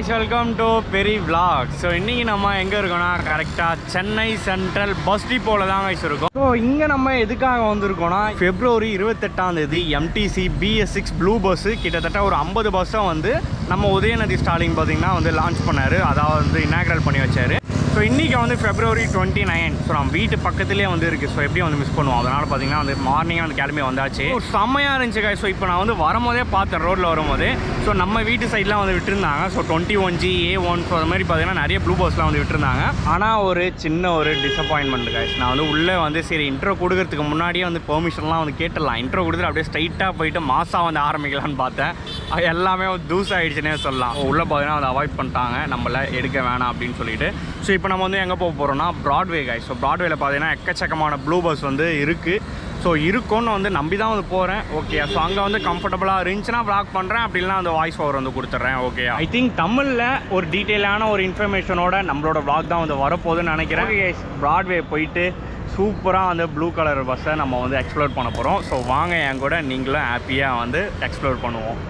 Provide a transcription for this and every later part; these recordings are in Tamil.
guys welcome to Peri vlog so இன்றைக்கி நம்ம எங்கே இருக்கோம்னா கரெக்டாக சென்னை சென்ட்ரல் பஸ் டிப்போவில் தான் guys இருக்கும். ஸோ இங்கே நம்ம எதுக்காக வந்திருக்கோம்னா ஃபெப்ரவரி இருபத்தெட்டாம் தேதி MTC BS six blue bus கிட்டத்தட்ட ஒரு ஐம்பது பஸ்ஸை வந்து நம்ம உதயநிதி ஸ்டாலின் பார்த்தீங்கன்னா வந்து லான்ச் பண்ணார். அதாவது வந்து இனாக்ரல் பண்ணி வச்சார். ஸோ இன்றைக்கி வந்து ஃபெப்ரவரி டுவெண்ட்டி நைன் ஸோ நம்ம வீட்டு பக்கத்துலேயே வந்து இருக்குது ஸோ எப்படியும் வந்து மிஸ் பண்ணுவோம். அதனால் பார்த்தீங்கன்னா வந்து மார்னிங்கே வந்து கிளம்பி வந்தாச்சு. ஒரு செம்மையாக இருந்துச்சு guys. ஸோ இப்போ நான் வந்து வரும்போதே பார்த்தேன் ரோட்டில் வரும்போது. ஸோ நம்ம வீட்டு சைட்லாம் வந்து விட்டுருந்தாங்க. So twenty one G A one so அது மாதிரி பார்த்தீங்கன்னா நிறைய ப்ளூ பஸ்லாம் வந்து விட்டுருந்தாங்க. ஆனால் ஒரு சின்ன ஒரு டிசப்பாயின்மெண்ட் காய்ஸ் நான் வந்து உள்ளே வந்து சரி இன்ட்ரோ கொடுக்கறதுக்கு முன்னாடியே வந்து பெர்மிஷன்லாம் வந்து கேட்டுடலாம். இன்ட்ரோ கொடுத்துட்டு அப்படியே ஸ்ட்ரைட்டாக போயிட்டு மாசாக வந்து ஆரம்பிக்கலாம்னு பார்த்தேன். அது எல்லாமே வந்து சொல்லலாம். உள்ளே பார்த்தீங்கன்னா வந்து அவாய்ட் பண்ணிட்டாங்க. நம்மள எடுக்க வேணாம் அப்படின்னு சொல்லிட்டு. ஸோ இப்போ நம்ம வந்து எங்கே போக போகிறோம்னா ப்ராட்வே guys. ஸோ ப்ராட்வேல பார்த்தீங்கன்னா எக்கச்சக்கமான ப்ளூ பஸ் வந்து இருக்குது ஸோ இருக்கும்னு வந்து நம்பி தான் வந்து போகிறேன் ஓகே ஸோ அங்கே வந்து கம்ஃபர்டபுளாக இருந்துச்சுன்னா ப்ளாக் பண்ணுறேன் அப்படின்னா அந்த வாய்ஸ் ஓவர் வந்து கொடுத்துட்றேன். ஓகே ஐ திங்க் தமிழில் ஒரு டீட்டெயிலான ஒரு இன்ஃபர்மேஷனோட நம்மளோட ப்ளாக் தான் வந்து வரப்போகுதுன்னு நினைக்கிறேன். ஓகே ப்ராட்வே போயிட்டு சூப்பராக வந்து ப்ளூ கலர் பஸ்ஸை நம்ம வந்து எக்ஸ்ப்ளோர் பண்ண போகிறோம் ஸோ வாங்க என் கூட நீங்களும் ஹாப்பியாக வந்து எக்ஸ்ப்ளோர் பண்ணுவோம்.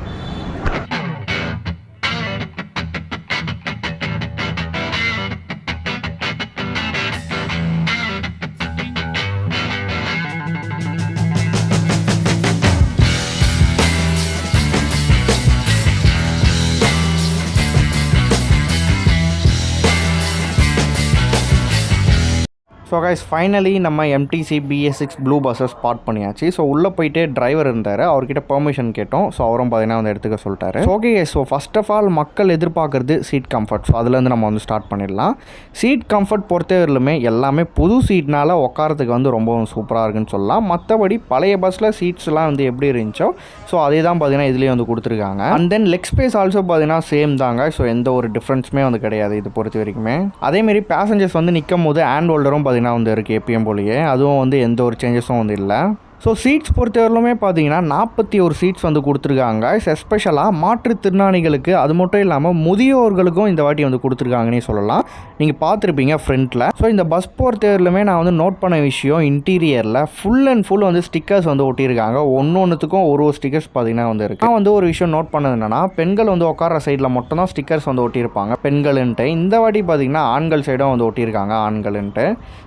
ஸோ கைஸ் ஃபைனலி நம்ம எம்டிசி பிஎஸ் சிக்ஸ் ப்ளூ பஸ்ஸை ஸ்பாட் பண்ணியாச்சு. ஸோ உள்ளே போயிட்டு டிரைவர் இருந்தார். அவர்கிட்ட பெர்மிஷன் கேட்டோம். ஸோ அவரும் பார்த்தீங்கன்னா வந்து எடுத்துக்க சொல்லிட்டாரு. Okay so first of all மக்கள் எதிர்பார்க்குறது சீட் கம்ஃபர்ட் ஸோ அதுலேருந்து நம்ம வந்து ஸ்டார்ட் பண்ணிடலாம். சீட் கம்ஃபர்ட் பொறுத்தவரையிலுமே எல்லாமே புது சீட்னால் உட்காரத்துக்கு வந்து ரொம்பவும் சூப்பராக இருக்குன்னு சொல்லலாம். மற்றபடி பழைய பஸ்ஸில் சீட்ஸ்லாம் வந்து எப்படி இருந்துச்சோ ஸோ அதே தான் பார்த்தீங்கன்னா இதுலேயே வந்து கொடுத்துருக்காங்க. And then leg space also பார்த்தீங்கன்னா சேம் தாங்க ஸோ எந்த ஒரு டிஃப்ரென்ஸுமே வந்து கிடையாது இது பொறுத்த வரைக்குமே. அதேமாரி பேசஞ்சர்ஸ் வந்து நிற்கும் போது ஹேண்ட் ஹோல்டரும் பார்த்தீங்கன்னா வந்து இருக்குது எப்பயும் போலயே. அதுவும் வந்து எந்த ஒரு சேஞ்சஸும் வந்து இல்லை. ஸோ சீட்ஸ் பொறுத்தவரையிலுமே பார்த்தீங்கன்னா நாற்பத்தி ஒரு சீட்ஸ் வந்து கொடுத்துருக்காங்க. எஸ்பெஷலாக மாற்றுத்திறனாளிகளுக்கு அது மட்டும் இல்லாமல் முதியோர்களுக்கும் இந்த வாட்டி வந்து கொடுத்துருக்காங்கன்னே சொல்லலாம். நீங்கள் பார்த்துருப்பீங்க ஃப்ரண்ட்டில் ஸோ இந்த பஸ் பொறுத்தவரையிலுமே நான் வந்து நோட் பண்ண விஷயம் இன்டீரியரில் ஃபுல் அண்ட் ஃபுல் வந்து ஸ்டிக்கர்ஸ் வந்து ஒட்டியிருக்காங்க. ஒன்று ஒன்றுத்துக்கும் ஒரு ஒரு ஸ்டிக்கர்ஸ் பார்த்தீங்கன்னா வந்து இருக்குது நான் வந்து ஒரு விஷயம் நோட் பண்ணது என்னென்னா பெண்கள் வந்து உட்கார சைடில் மட்டும் தான் ஸ்டிக்கர்ஸ் வந்து ஒட்டியிருப்பாங்க. பெண்களுன்ட்டு. இந்த வாட்டி பார்த்தீங்கன்னா ஆண்கள் சைடும் வந்து ஒட்டியிருக்காங்க ஆண்கள்ன்ட்டு.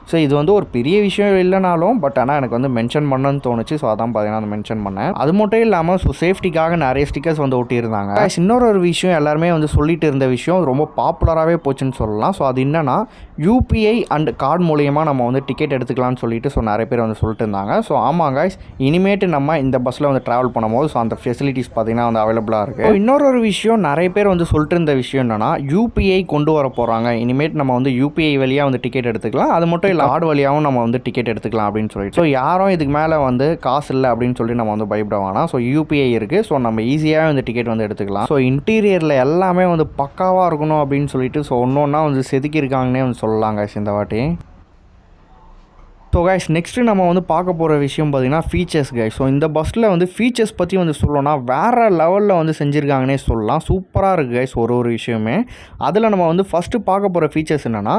ஸோ இது வந்து ஒரு பெரிய விஷயம் இல்லைனாலும் பட் ஆனால் எனக்கு வந்து மென்ஷன் பண்ணணும்னு தோணுச்சு. ஸோ அதான் பார்த்தீங்கன்னா அதை மென்ஷன் பண்ணேன். அது மட்டும் இல்லாமல் ஸோ சேஃப்டிக்காக நிறைய ஸ்டிக்கர்ஸ் வந்து ஒட்டியிருந்தாங்க. இன்னொரு ஒரு விஷயம் எல்லாருமே வந்து சொல்லிட்டு இருந்த விஷயம் ரொம்ப பாப்புலராகவே போச்சுன்னு சொல்லலாம். ஸோ அது என்னன்னா யூபிஐ அண்ட் கார்டு மூலியமாக நம்ம வந்து டிக்கெட் எடுத்துக்கலாம்னு சொல்லிட்டு ஸோ நிறைய பேர் வந்து சொல்லிட்டு இருந்தாங்க. ஸோ ஆமாங்க இனிமேட்டு நம்ம இந்த பஸ்ஸில் வந்து ட்ராவல் பண்ணும்போது ஸோ அந்த ஃபெசிலிட்டிஸ் பார்த்தீங்கன்னா வந்து அவைலபிளாக இருக்குது இன்னொரு ஒரு விஷயம் நிறைய பேர் வந்து சொல்லிட்டு இருந்த விஷயம் என்னன்னா யூபிஐ கொண்டு வர போகிறாங்க இனிமேட் நம்ம வந்து யூபிஐ வழியாக வந்து டிக்கெட் எடுத்துக்கலாம். அது மட்டும் இல்லை கார்டு வழியாகவும் நம்ம வந்து டிக்கெட் எடுத்துக்கலாம் அப்படின்னு சொல்லிட்டு. ஸோ யாரும் இதுக்கு மேலே வந்து வந்து காசு இல்லை அப்படின்னு சொல்லி நம்ம வந்து பயப்பட வேணாம். ஸோ யூபிஐ இருக்குது ஸோ நம்ம ஈஸியாக வந்து டிக்கெட் வந்து எடுத்துக்கலாம். ஸோ இன்டீரியரில் எல்லாமே வந்து பக்காவாக இருக்கணும் அப்படின்னு சொல்லிட்டு ஸோ ஒன்று ஒன்றா வந்து செதுக்கியிருக்காங்கன்னே வந்து சொல்லலாம் கைஸ் இந்த வாட்டி. ஸோ கைஸ் நெக்ஸ்ட்டு நம்ம வந்து பார்க்க போகிற விஷயம் பார்த்தீங்கன்னா ஃபீச்சர்ஸ் கைஸ் ஸோ இந்த பஸ்ஸில் வந்து ஃபீச்சர்ஸ் பற்றி வந்து சொல்லணும்னா வேறு லெவலில் வந்து செஞ்சுருக்காங்கன்னே சொல்லலாம். சூப்பராக இருக்குது கைஸ் ஒரு ஒரு விஷயமே. அதில் நம்ம வந்து ஃபஸ்ட்டு பார்க்க போகிற ஃபீச்சர்ஸ் என்னென்னா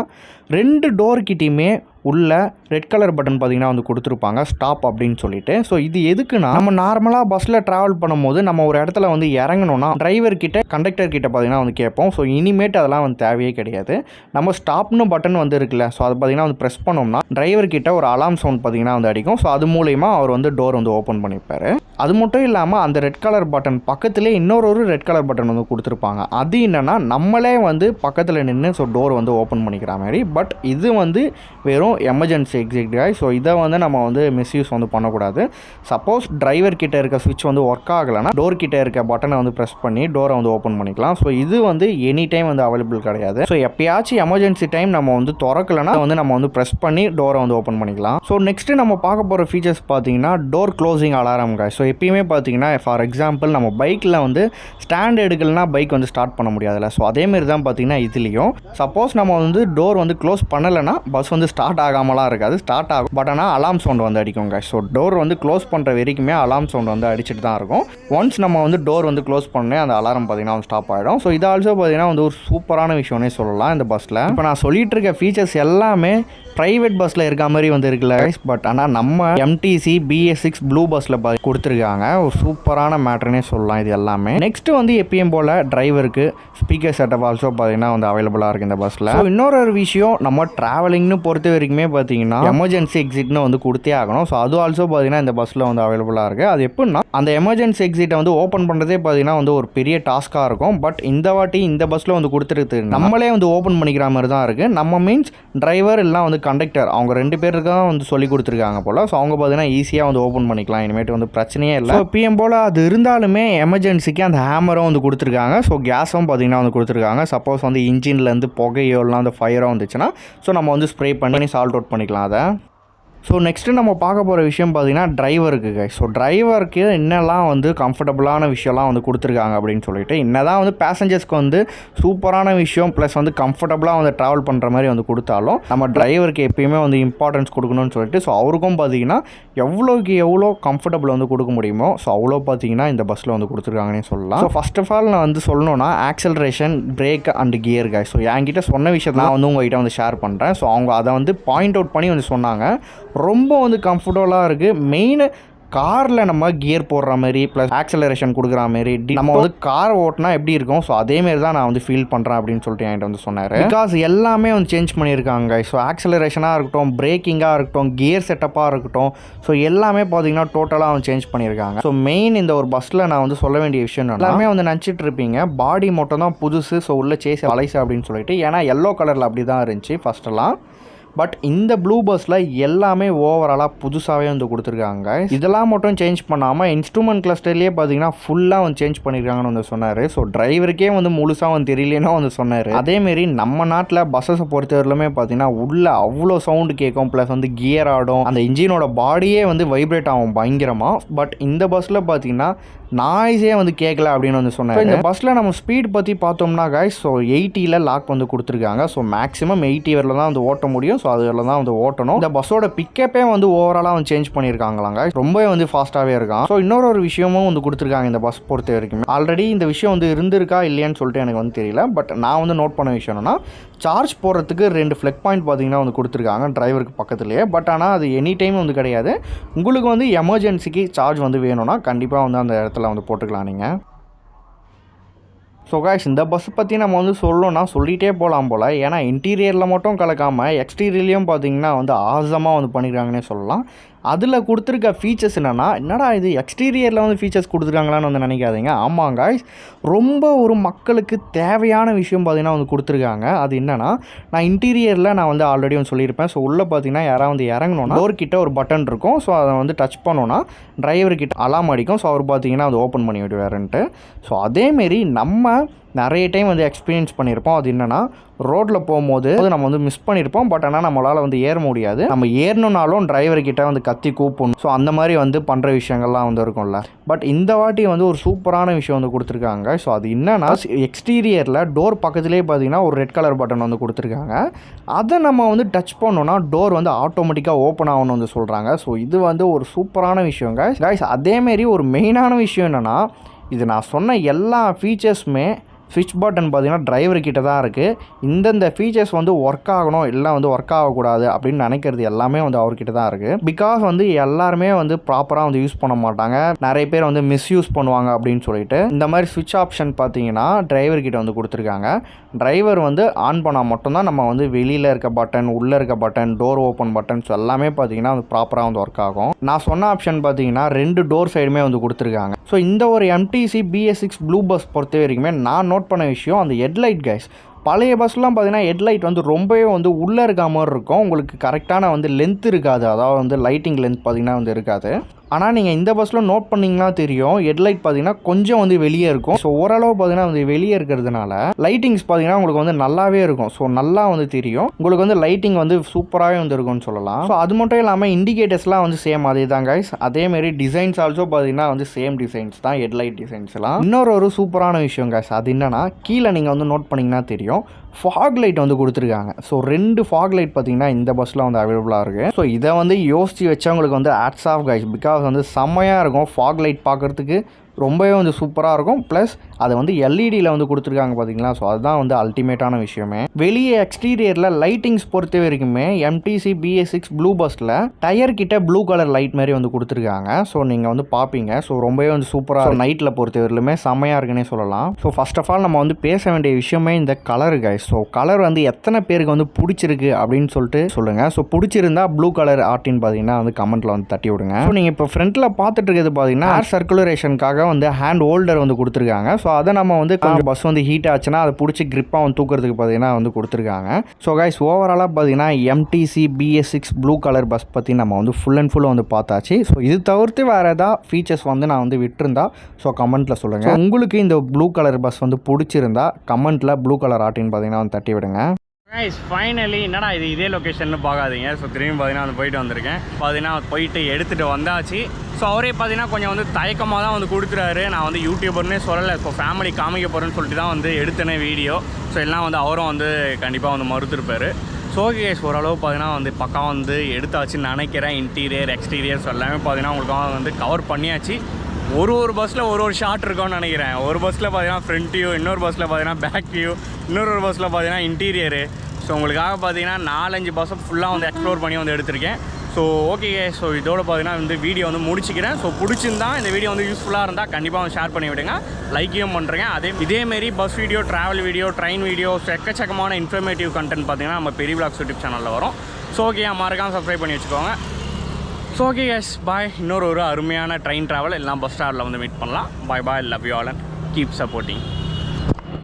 ரெண்டு டோர்கிட்டையுமே உள்ள ரெட் கலர் பட்டன் பார்த்தீங்கன்னா வந்து கொடுத்துருப்பாங்க. ஸ்டாப் அப்படின்னு சொல்லிட்டு. ஸோ இது எதுக்குன்னா நம்ம நார்மலாக பஸ்ஸில் ட்ராவல் பண்ணும்போது நம்ம ஒரு இடத்துல வந்து இறங்கணும்னா டிரைவர் கிட்ட கண்டக்டர் கிட்ட பார்த்தீங்கன்னா வந்து கேட்போம். ஸோ இனிமேட் அதெல்லாம் வந்து தேவையே கிடையாது. நம்ம ஸ்டாப்னு பட்டன் வந்து இருக்குல்ல ஸோ அது பார்த்தீங்கன்னா வந்து ப்ரெஸ் பண்ணோம்னா டிரைவர் கிட்ட ஒரு அலாம் சவுண்ட் பார்த்தீங்கன்னா வந்து அடிக்கும். ஸோ அது மூலயமா அவர் வந்து டோர் வந்து ஓப்பன் பண்ணிப்பார். அது மட்டும் இல்லாமல் அந்த ரெட் கலர் பட்டன் பக்கத்துலேயே இன்னொரு ஒரு ரெட் கலர் பட்டன் வந்து கொடுத்துருப்பாங்க. அது என்னென்னா நம்மளே வந்து பக்கத்தில் நின்று ஸோ டோர் வந்து ஓப்பன் பண்ணிக்கிற மாதிரி. பட் இது வந்து வெறும் எமர்ஜென்சி எக்ஸிட் காய் ஸோ இதை வந்து நம்ம வந்து மிஸ்யூஸ் வந்து பண்ணக்கூடாது. சப்போஸ் டிரைவர் கிட்ட இருக்க சுவிட்ச் வந்து ஒர்க் ஆகலைன்னா டோர் கிட்ட இருக்க பட்டனை வந்து ப்ரெஸ் பண்ணி டோரை வந்து ஓப்பன் பண்ணிக்கலாம். ஸோ இது வந்து எனி டைம் வந்து அவைலபிள் கிடையாது. ஸோ எப்பயாச்சும் எமர்ஜென்சி டைம் நம்ம வந்து திறக்கலைன்னா வந்து நம்ம வந்து ப்ரெஸ் பண்ணி டோரை வந்து ஓப்பன் பண்ணிக்கலாம். ஸோ நெக்ஸ்ட்டு நம்ம பார்க்க போகிற ஃபீச்சர்ஸ் பார்த்தீங்கன்னா door closing alarm guys so எப்பயுமே பார்த்தீங்கன்னா ஃபார் எக்ஸாம்பிள் நம்ம பைக்கில் வந்து ஸ்டாண்ட் எடுக்கலைன்னா பைக் வந்து ஸ்டார்ட் பண்ண முடியாதுல்ல. ஸோ அதேமாரி தான் பார்த்தீங்கன்னா இதுலேயும். சப்போஸ் நம்ம வந்து டோர் வந்து க்ளோஸ் பண்ணலைன்னா பஸ் வந்து ஸ்டார்ட் ஆகாமலாம் இருக்காது. ஸ்டார்ட் ஆகும். பட் ஆனால் அலாம் சவுண்ட் வந்து அடிக்குங்க ஸோ டோர் வந்து க்ளோஸ் பண்ணுற வரைக்குமே அலாம் சவுண்ட் வந்து அடிச்சுட்டு தான் இருக்கும். ஒன்ஸ் நம்ம வந்து டோர் வந்து க்ளோஸ் பண்ணே அந்த அலாரம் பார்த்தீங்கன்னா வந்து ஸ்டாப் ஆகிடும் ஸோ இது ஆல்சோ பார்த்தீங்கன்னா வந்து ஒரு சூப்பரான விஷயம்னே சொல்லலாம் இந்த பஸ்ஸில் இப்போ நான் சொல்லிட்டு இருக்க ஃபீச்சர்ஸ் எல்லாமே ப்ரைவேட் பஸ்ஸில் இருக்க மாதிரி வந்து இருக்குல்ல பட் ஆனால் நம்ம எம்டிசி பிஎஸ் சிக்ஸ் ப்ளூ பஸ்ஸில் கொடுத்துருக்காங்க. ஒரு சூப்பரான மேட்ருனே சொல்லலாம் இது எல்லாமே. நெக்ஸ்ட் வந்து எப்பயும் போல் டிரைவருக்கு ஸ்பீக்கர் செட்டப் ஆல்சோ பார்த்தீங்கன்னா வந்து அவைலபிளாக இருக்குது இந்த பஸ்ஸில் இன்னொரு ஒரு விஷயம் நம்ம ட்ராவலிங்னு பொறுத்த வரைக்குமே பார்த்தீங்கன்னா எமர்ஜென்சி எக்ஸிட்னு வந்து கொடுத்தே ஆகணும். ஸோ அது ஆல்சோ பார்த்தீங்கன்னா இந்த பஸ்ஸில் வந்து அவைலபிளாக இருக்குது அது எப்படின்னா அந்த எமர்ஜென்சி எக்ஸிட்டை வந்து ஓப்பன் பண்ணுறதே பார்த்தீங்கன்னா வந்து ஒரு பெரிய டாஸ்க்காக இருக்கும். பட் இந்த வாட்டி இந்த பஸ்ஸில் வந்து கொடுத்துருக்கு நம்மளே வந்து ஓப்பன் பண்ணிக்கிற மாதிரி தான் இருக்குது நம்ம மீன்ஸ் டிரைவர் எல்லாம் வந்து கண்டக்டர் அவங்க ரெண்டு பேருக்கு தான் வந்து சொல்லி கொடுத்துருக்காங்க போல். ஸோ அவங்க பார்த்தீங்கன்னா ஈஸியாக வந்து ஓப்பன் பண்ணிக்கலாம். இனிமேட்டு வந்து பிரச்சனையே இல்லை. ஸோ பிஎம் போல் அது இருந்தாலுமே எமர்ஜென்சிக்கு அந்த ஹேமரும் வந்து கொடுத்துருக்காங்க. ஸோ கேஸும் பார்த்தீங்கன்னா வந்து கொடுத்துருக்காங்க. சப்போஸ் வந்து இன்ஜின்லேருந்து புகையோ இல்லை அந்த ஃபயரோ வந்துச்சுன்னா ஸோ நம்ம வந்து ஸ்ப்ரே பண்ணி சால்ட் அவுட் பண்ணிக்கலாம் அதை. ஸோ நெக்ஸ்ட்டு நம்ம பார்க்க போகிற விஷயம் பார்த்தீங்கன்னா டிரைவருக்கு கை ஸோ டிரைவருக்கு என்னெல்லாம் வந்து கம்ஃபர்டபுளான விஷயம்லாம் வந்து கொடுத்துருக்காங்க அப்படின்னு சொல்லிட்டு என்னதான் வந்து பேசஞ்சர்ஸ்க்கு வந்து சூப்பரான விஷயம் ப்ளஸ் வந்து கம்ஃபர்டபுளாக வந்து ட்ராவல் பண்ணுற மாதிரி வந்து கொடுத்தாலும் நம்ம டிரைவருக்கு எப்பயுமே வந்து இம்பார்ட்டன்ஸ் கொடுக்கணும்னு சொல்லிட்டு ஸோ அவருக்கும் பார்த்தீங்கன்னா எவ்வளோக்கு எவ்வளோ கம்ஃபர்டபுள் வந்து கொடுக்க முடியுமோ ஸோ அவ்வளோ பார்த்தீங்கன்னா இந்த பஸ்ஸில் வந்து கொடுத்துருக்காங்கன்னே சொல்லலாம். ஸோ ஃபஸ்ட் ஆஃப் ஆல் நான் வந்து சொல்லணும்னா acceleration brake and gear guys so என்கிட்ட சொன்ன விஷயத்தை நான் வந்து உங்ககிட்ட வந்து ஷேர் பண்ணுறேன் ஸோ அவங்க அதை வந்து பாயிண்ட் அவுட் பண்ணி வந்து சொன்னாங்க. ரொம்ப வந்து கம்ஃபர்டபுளாக இருக்குது மெயின் காரில் நம்ம கியர் போடுற மாதிரி ப்ளஸ் ஆக்சலரேஷன் கொடுக்குற மாதிரி நம்ம வந்து கார் ஓட்டினா எப்படி இருக்கும்? ஸோ அதேமாரி தான் நான் வந்து ஃபீல் பண்ணுறேன் அப்படின்னு சொல்லிட்டு என்கிட்ட வந்து சொன்னார். பிகாஸ் எல்லாமே வந்து சேஞ்ச் பண்ணியிருக்காங்க ஸோ ஆக்சலரேஷனாக இருக்கட்டும் பிரேக்கிங்காக இருக்கட்டும் கியர் செட்டப்பாக இருக்கட்டும் ஸோ எல்லாமே பார்த்தீங்கன்னா டோட்டலாக வந்து சேஞ்ச் பண்ணியிருக்காங்க ஸோ மெயின் இந்த ஒரு பஸ்ஸில் நான் வந்து சொல்ல வேண்டிய விஷயம் எல்லாமே வந்து நினச்சிட்டு இருப்பீங்க பாடி மட்டும் தான் புதுசு ஸோ உள்ள சேஸ் அலைசு அப்படின்னு சொல்லிட்டு. ஏன்னா எல்லோ கலரில் அப்படி தான் இருந்துச்சு ஃபஸ்ட்டெல்லாம் பட் இந்த ப்ளூ பஸ்ஸில் எல்லாமே ஓவராலாக புதுசாகவே வந்து கொடுத்துருக்காங்க இதெல்லாம் மட்டும் சேஞ்ச் பண்ணாமல் இன்ஸ்ட்ருமெண்ட் கிளஸ்டர்லேயே பார்த்தீங்கன்னா ஃபுல்லாக வந்து சேஞ்ச் பண்ணியிருக்காங்கன்னு வந்து சொன்னார். ஸோ டிரைவருக்கே வந்து முழுசாக வந்து தெரியலன்னா வந்து சொன்னார். அதேமாரி நம்ம நாட்டில் பஸ்ஸஸை பொறுத்தவரையிலுமே பார்த்தீங்கன்னா உள்ள அவ்வளோ சவுண்டு கேட்கும் ப்ளஸ் வந்து கியர் ஆடும் அந்த இன்ஜினோட பாடியே வந்து வைப்ரேட் ஆகும் பயங்கரமாக பட் இந்த பஸ்ஸில் பார்த்தீங்கன்னா நாய்ஸே வந்து கேட்கல அப்படின்னு வந்து சொன்னார். இந்த பஸ்ஸில் நம்ம ஸ்பீட் பற்றி பார்த்தோம்னா guys ஸோ எயிட்டியில் லாக் வந்து கொடுத்துருக்காங்க. ஸோ மேக்ஸிமம் எயிட்டி வரல தான் வந்து ஓட்ட முடியும். ஸோ அதில் தான் வந்து ஓட்டணும். இந்த பஸ்ஸோட பிக்கப்பே வந்து ஓவராலாக வந்து சேஞ்ச் பண்ணியிருக்காங்களாங்க ரொம்பவே வந்து ஃபாஸ்ட்டாகவே இருக்கான். ஸோ இன்னொரு ஒரு விஷயமும் வந்து கொடுத்துருக்காங்க இந்த பஸ் பொறுத்த வரைக்கும். ஆல்ரெடி இந்த விஷயம் வந்து இருந்திருக்கா இல்லையான்னு சொல்லிட்டு எனக்கு வந்து தெரியல. பட் நான் வந்து நோட் பண்ண விஷயம் என்னன்னா சார்ஜ் போடுறதுக்கு ரெண்டு ஃப்ளெக் பாயிண்ட் பார்த்தீங்கன்னா வந்து கொடுத்துருக்காங்க டிரைவருக்கு பக்கத்துலேயே. பட் ஆனால் அது எனி டைம் வந்து கிடையாது. உங்களுக்கு வந்து எமர்ஜென்சிக்கு சார்ஜ் வந்து வேணும்னா கண்டிப்பாக வந்து அந்த இடத்துல வந்து போட்டுக்கலாம் நீங்கள் ஸோ காய்ஸ் இந்த பஸ் பற்றி நம்ம வந்து சொல்லணும்னா சொல்லிகிட்டே போகலாம் போல். ஏன்னா இன்டீரியரில் மட்டும் கலக்காமல் எக்ஸ்டீரியர்லேயும் பார்த்தீங்கன்னா வந்து ஆசமாக வந்து பண்ணிடுறாங்கன்னே சொல்லலாம். அதில் கொடுத்துருக்க ஃபீச்சர்ஸ் என்னென்னா என்னடா இது எக்ஸ்டீரியரில் வந்து ஃபீச்சர்ஸ் கொடுத்துருக்காங்களான்னு வந்து நினைக்காதீங்க. ஆமாங்க காய்ஸ் ரொம்ப ஒரு மக்களுக்கு தேவையான விஷயம் பார்த்தீங்கன்னா வந்து கொடுத்துருக்காங்க. அது என்னென்னா நான் இன்டீரியரில் நான் வந்து ஆல்ரெடி வந்து சொல்லியிருப்பேன். ஸோ உள்ளே பார்த்தீங்கன்னா யாராவது வந்து இறங்கணும்னா டோர் கிட்ட ஒரு பட்டன் இருக்கும். ஸோ அதை வந்து டச் பண்ணோன்னா டிரைவர் கிட்ட அலாம் அடிக்கும். ஸோ அவர் பார்த்தீங்கன்னா அது ஓப்பன் பண்ணி விடுவாருன்ட்டு. ஸோ அதேமாரி நம்ம நிறைய டைம் வந்து எக்ஸ்பீரியன்ஸ் பண்ணியிருப்போம் அது என்னென்னா ரோட்டில் போகும்போது அது நம்ம வந்து மிஸ் பண்ணியிருப்போம் பட் ஆனால் நம்மளால் வந்து ஏற முடியாது. நம்ம ஏறணுனாலும் டிரைவர்கிட்ட வந்து கத்தி கூப்பிடணும். ஸோ அந்த மாதிரி வந்து பண்ணுற விஷயங்கள்லாம் வந்து இருக்கும்ல. பட் இந்த வாட்டி வந்து ஒரு சூப்பரான விஷயம் வந்து கொடுத்துருக்காங்க. ஸோ அது என்னென்னா எக்ஸ்டீரியரில் டோர் பக்கத்துலேயே பார்த்தீங்கன்னா ஒரு ரெட் கலர் பட்டன் வந்து கொடுத்துருக்காங்க. அதை நம்ம வந்து டச் பண்ணோன்னா டோர் வந்து ஆட்டோமேட்டிக்காக ஓப்பன் ஆகணும்னு வந்து சொல்கிறாங்க ஸோ இது வந்து ஒரு சூப்பரான விஷயங்க கைஸ் அதேமாரி ஒரு மெயினான விஷயம் என்னென்னா இது நான் சொன்ன எல்லா ஃபீச்சர்ஸுமே ஸ்விட்ச் பட்டன் பார்த்திங்கன்னா டிரைவர் கிட்ட தான் இருக்குது இந்தந்த ஃபீச்சர்ஸ் வந்து ஒர்க் ஆகணும் இல்லை வந்து ஒர்க் ஆகக்கூடாது அப்படின்னு நினைக்கிறது எல்லாமே வந்து அவர்கிட்ட தான் இருக்குது பிகாஸ் வந்து எல்லாருமே வந்து ப்ராப்பராக வந்து யூஸ் பண்ண மாட்டாங்க. நிறைய பேர் வந்து மிஸ்யூஸ் பண்ணுவாங்க அப்படின்னு சொல்லிட்டு. இந்த மாதிரி ஸ்விட்ச் ஆப்ஷன் பார்த்தீங்கன்னா டிரைவர் கிட்ட வந்து கொடுத்துருக்காங்க. டிரைவர் வந்து ஆன் பண்ணால் மட்டும்தான் நம்ம வந்து வெளியில் இருக்க பட்டன் உள்ளே இருக்க பட்டன் டோர் ஓப்பன் பட்டன்ஸ் எல்லாமே பார்த்தீங்கன்னா வந்து ப்ராப்பராக வந்து ஒர்க் ஆகும். நான் சொன்ன ஆப்ஷன் பார்த்தீங்கன்னா ரெண்டு டோர் சைடுமே வந்து கொடுத்துருக்காங்க. ஸோ இந்த ஒரு MTC BS six blue bus பொறுத்த வரைக்குமே நான் நோட் பண்ண விஷயம் அந்த ஹெட்லைட் கைஸ் பழைய பஸ்லாம் பார்த்தீங்கன்னா ஹெட்லைட் வந்து ரொம்பவே வந்து உள்ளே இருக்க மாதிரி இருக்கும். உங்களுக்கு கரெக்டான வந்து லென்த் இருக்காது. அதாவது வந்து லைட்டிங் லென்த் பார்த்திங்கன்னா வந்து இருக்காது. ஆனால் நீங்கள் இந்த பஸ்ஸில் நோட் பண்ணிங்கன்னா தெரியும் ஹெட்லைட் பார்த்தீங்கன்னா கொஞ்சம் வந்து வெளியே இருக்கும். ஸோ ஓரளவு பார்த்தீங்கன்னா வந்து வெளியே இருக்கிறதுனால லைட்டிங்ஸ் பார்த்தீங்கன்னா உங்களுக்கு வந்து நல்லாவே இருக்கும். ஸோ நல்லா வந்து தெரியும். உங்களுக்கு வந்து லைட்டிங் வந்து சூப்பராகவே வந்து இருக்கும்னு சொல்லலாம். ஸோ அது மட்டும் இல்லாமல் இண்டிகேட்டர்ஸ்லாம் வந்து சேம் அதே தான் கைஸ் அதேமாரி டிசைன்ஸ் ஆல்சோ பார்த்தீங்கன்னா வந்து சேம் டிசைன்ஸ் தான் ஹெட்லைட் டிசைன்ஸ்லாம் இன்னொரு ஒரு சூப்பரான விஷயம் கைஸ் அது என்னென்னா கீழே நீங்கள் வந்து நோட் பண்ணிங்கன்னா தெரியும். ஃபாக் லைட் வந்து கொடுத்துருக்காங்க. ஸோ ரெண்டு ஃபாக் லைட் பார்த்தீங்கன்னா இந்த பஸ்ஸில் வந்து அவைலபிளாக இருக்குது ஸோ இதை வந்து யோசித்து வச்சவங்களுக்கு வந்து ஆட்ஸ் ஆஃப் கைஸ் பிகாஸ் வந்து செம்மையாக இருக்கும் ஃபாக் லைட் பார்க்குறதுக்கு. ரொம்பவே வந்து சூப்பராக இருக்கும். ப்ளஸ் அதை வந்து எல்இடியில் வந்து கொடுத்துருக்காங்க பார்த்தீங்களா ஸோ அதுதான் வந்து அல்டிமேட்டான விஷயமே. வெளியே எக்ஸ்டீரியரில் லைட்டிங்ஸ் பொறுத்த வரைக்குமே எம்டிசி பிஎஸ் சிக்ஸ் ப்ளூ பஸ்ஸில் டயர் கிட்ட ப்ளூ கலர் லைட் மாதிரி வந்து கொடுத்துருக்காங்க. ஸோ நீங்கள் வந்து பார்ப்பீங்க ஸோ ரொம்பவே வந்து சூப்பராக நைட்டில் பொறுத்த வரையிலுமே செம்மையாக இருக்குன்னே சொல்லலாம். ஸோ ஃபர்ஸ்ட் ஆஃப் ஆல் நம்ம வந்து பேச வேண்டிய விஷயமே இந்த கலர் கைஸ் ஸோ கலர் வந்து எத்தனை பேருக்கு வந்து பிடிச்சிருக்கு அப்படின்னு சொல்லிட்டு சொல்லுங்கள் ஸோ பிடிச்சிருந்தா ப்ளூ கலர் ஆர்டின்னு பார்த்தீங்கன்னா வந்து கமெண்ட்டில் வந்து தட்டி விடுங்க ஸோ நீங்கள் இப்போ ஃப்ரண்ட்டில் பார்த்துட்டு இருக்கிறது பார்த்தீங்கன்னா ஏர் சர்க்குலரேஷனுக்காக வந்து ஹேண்ட் ஹோல்டர் வந்து கொடுத்துருக்காங்க. ஸோ அதை நம்ம வந்து கொஞ்சம் பஸ் வந்து ஹீட் ஆச்சுன்னா அதை பிடிச்சி grip-ஆ வந்து தூக்கிறதுக்கு பார்த்தீங்கன்னா வந்து கொடுத்துருக்காங்க. ஸோ கைஸ் ஓவராலாக பார்த்தீங்கன்னா MTC BS six blue colour bus பற்றி நம்ம வந்து ஃபுல் அண்ட் ஃபுல் வந்து பார்த்தாச்சு. ஸோ இது தவிர்த்து வேறு ஏதாவது ஃபீச்சர்ஸ் வந்து நான் வந்து விட்டுருந்தா ஸோ கமெண்ட்டில் சொல்லுங்கள் உங்களுக்கு இந்த ப்ளூ கலர் பஸ் வந்து பிடிச்சிருந்தா கமெண்ட்டில் ப்ளூ கலர் ஆட்டின்னு பார்த்தீங்கன்னா வந்து தட்டி விடுங்க ஐஸ் ஃபைனலி என்னடா இது இதே லொக்கேஷன் பார்க்காதீங்க. ஸோ திரும்பி பார்த்தீங்கன்னா வந்து போயிட்டு வந்திருக்கேன். பார்த்தீங்கன்னா போயிட்டு எடுத்துகிட்டு வந்தாச்சு. ஸோ அவரே பார்த்தீங்கன்னா கொஞ்சம் வந்து தயக்கமாக தான் வந்து கொடுக்குறாரு. நான் வந்து யூடியூபர்னே சொல்லலை. ஸோ ஃபேமிலி காமிக்க போகிறேன்னு சொல்லிட்டு தான் வந்து எடுத்தனே வீடியோ. ஸோ எல்லாம் வந்து அவரும் வந்து கண்டிப்பாக வந்து மறுத்திருப்பார். ஸோ கேஸ் ஓரளவு பார்த்தீங்கன்னா வந்து பக்கம் வந்து எடுத்தாச்சுன்னு நினைக்கிறேன். இன்டீரியர் எக்ஸ்டீரியர்ஸ் எல்லாமே பார்த்தீங்கன்னா உங்களுக்கு வந்து கவர் பண்ணியாச்சு. ஒரு ஒரு பஸ்ஸில் ஒரு ஒரு ஷாட் இருக்கும்னு நினைக்கிறேன். ஒரு பஸ்ஸில் பார்த்தீங்கன்னா ஃப்ரண்ட் வியூ இன்னொரு பஸ்ஸில் பார்த்தீங்கன்னா பேக் வியூ இன்னொரு ஒரு பஸ்ஸில் பார்த்தீங்கன்னா இன்டீரியரு ஸோ உங்களுக்காக பார்த்தீங்கன்னா நாலஞ்சு பஸ்ஸை ஃபுல்லாக வந்து எக்ஸ்ப்ளோர் பண்ணி வந்து எடுத்திருக்கேன். ஸோ ஓகே ஸோ இதோட பார்த்தீங்கன்னா வந்து வீடியோ வந்து முடிச்சுக்கிறேன். ஸோ பிடிச்சிருந்தா இந்த வீடியோ வந்து யூஸ்ஃபுல்லாக இருந்தால் கண்டிப்பாக வந்து ஷேர் பண்ணி விடுங்க. லைக்கையும் பண்ணுறேங்க அதே இதேமாரி bus video travel video train video எக்கச்சக்கமான இன்ஃபர்மேட்டிவ் கண்டென்ட் பார்த்தீங்கன்னா நம்ம பெரிய பிளாக்ஸ் யூடியூப் சேனலில் வரும். ஸோ ஓகே மறக்காமல் சப்ஸ்கிரைப் பண்ணி வச்சுக்கோங்க. ஸோ ஓகே எஸ் பாய் இன்னொரு ஒரு அருமையான ட்ரெயின் ட்ராவல் எல்லாம் பஸ் ஸ்டாண்டில் வந்து மீட் பண்ணலாம். Bye bye love you all and keep supporting